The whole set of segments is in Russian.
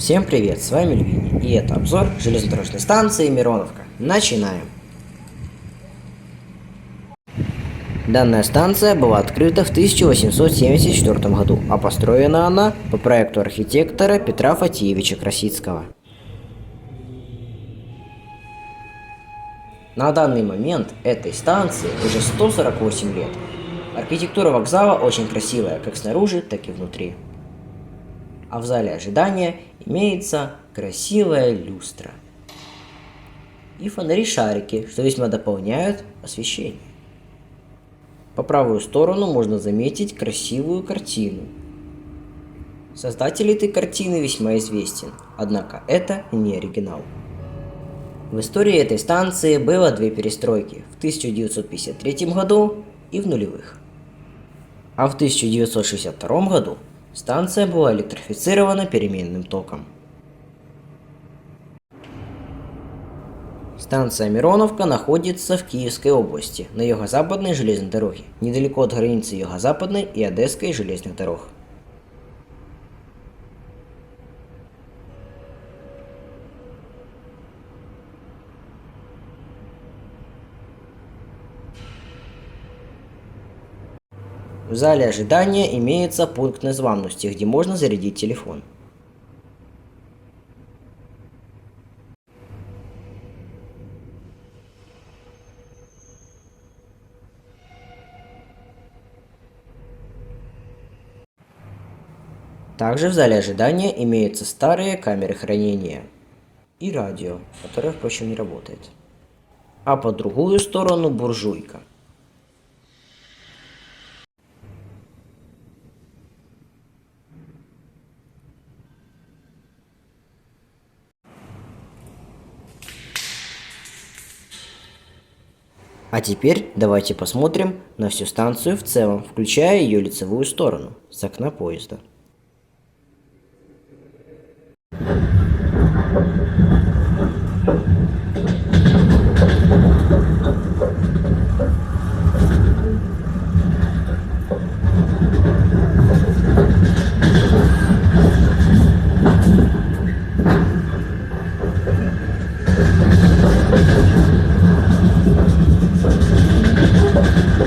Всем привет, с вами Львини, и это обзор железнодорожной станции Мироновка. Начинаем. Данная станция была открыта в 1874 году, а построена она по проекту архитектора Петра Фатиевича Красицкого. На данный момент этой станции уже 148 лет. Архитектура вокзала очень красивая как снаружи, так и внутри. А в зале ожидания имеется красивая люстра. И фонари-шарики, что весьма дополняют освещение. По правую сторону можно заметить красивую картину. Создатель этой картины весьма известен, однако это не оригинал. В истории этой станции было две перестройки в 1953 году и в нулевых. А в 1962 году станция была электрифицирована переменным током. Станция Мироновка находится в Киевской области, на юго-западной железной дороге, недалеко от границы юго-западной и Одесской железных дорог. В зале ожидания имеется пункт незламности, где можно зарядить телефон. Также в зале ожидания имеются старые камеры хранения и радио, которое, впрочем, не работает. А по другую сторону буржуйка. А теперь давайте посмотрим на всю станцию в целом, включая ее лицевую сторону, с окна поезда. Вот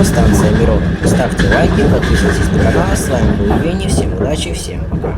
такая она станция Мирон. Ставьте лайки, подписывайтесь на канал. С вами был Евгений. Всем удачи, всем пока.